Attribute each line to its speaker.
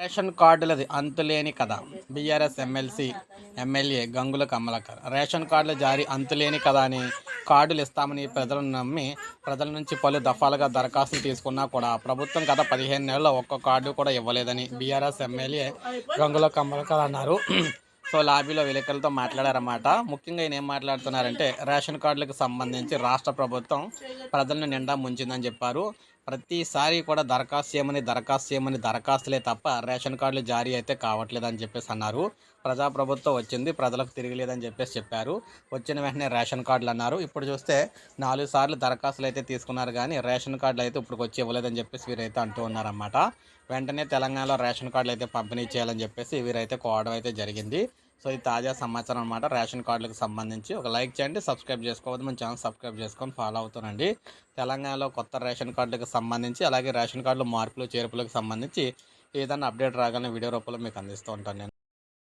Speaker 1: Ration కార్డులది అంతులేని కథ. BRS MLC MLA Gangula Kamalakar. Ration కార్డుల జారీ అంతులేని కథ అని కార్డులు ఇస్తామని ప్రజలను నమ్మి ప్రజల నుంచి పలు దఫాలుగా దరఖాస్తులు తీసుకున్నా కూడా ప్రభుత్వం గత పదిహేను నెలల్లో ఒక్క కార్డు కూడా ఇవ్వలేదని బీఆర్ఎస్ ఎమ్మెల్యే గంగుల కమలాకర్ అన్నారు. సో లాబీలో విలేకరులతో మాట్లాడారన్నమాట. ముఖ్యంగా ఆయన ఏం మాట్లాడుతున్నారంటే రేషన్ కార్డులకు సంబంధించి రాష్ట్ర ప్రభుత్వం ప్రజలను నిండా ముంచిందని చెప్పారు. ప్రతిసారి కూడా దరఖాస్తు చేయమని దరఖాస్తు చేయమని దరఖాస్తులే తప్ప రేషన్ కార్డులు జారీ అయితే కావట్లేదని చెప్పేసి అన్నారు. ప్రజాప్రభుత్వం వచ్చింది ప్రజలకు తిరగలేదని చెప్పేసి చెప్పారు. వచ్చిన వెంటనే రేషన్ కార్డులు అన్నారు. ఇప్పుడు చూస్తే నాలుగు సార్లు దరఖాస్తులు అయితే తీసుకున్నారు కానీ రేషన్ కార్డులు అయితే ఇప్పుడు వచ్చి ఇవ్వలేదని చెప్పేసి వీరైతే అంటూ ఉన్నారన్నమాట. వెంటనే తెలంగాణలో రేషన్ కార్డులు అయితే పంపిణీ చేయాలని చెప్పేసి వీరైతే కోవడం అయితే జరిగింది. సో ఇది తాజా సమాచారం అనమాట రేషన్ కార్డులకు సంబంధించి ఒక లైక్ చేయండి సబ్స్క్రైబ్ చేసుకోవద్దు మన ఛానల్ సబ్స్క్రైబ్ చేసుకొని ఫాలో అవుతానండి తెలంగాణలో కొత్త రేషన్ కార్డులకు సంబంధించి అలాగే రేషన్ కార్డులు మార్పులు చేర్పులకు సంబంధించి ఏదైనా అప్డేట్ రాగానే వీడియో రూపంలో మీకు అందిస్తూ ఉంటాను నేను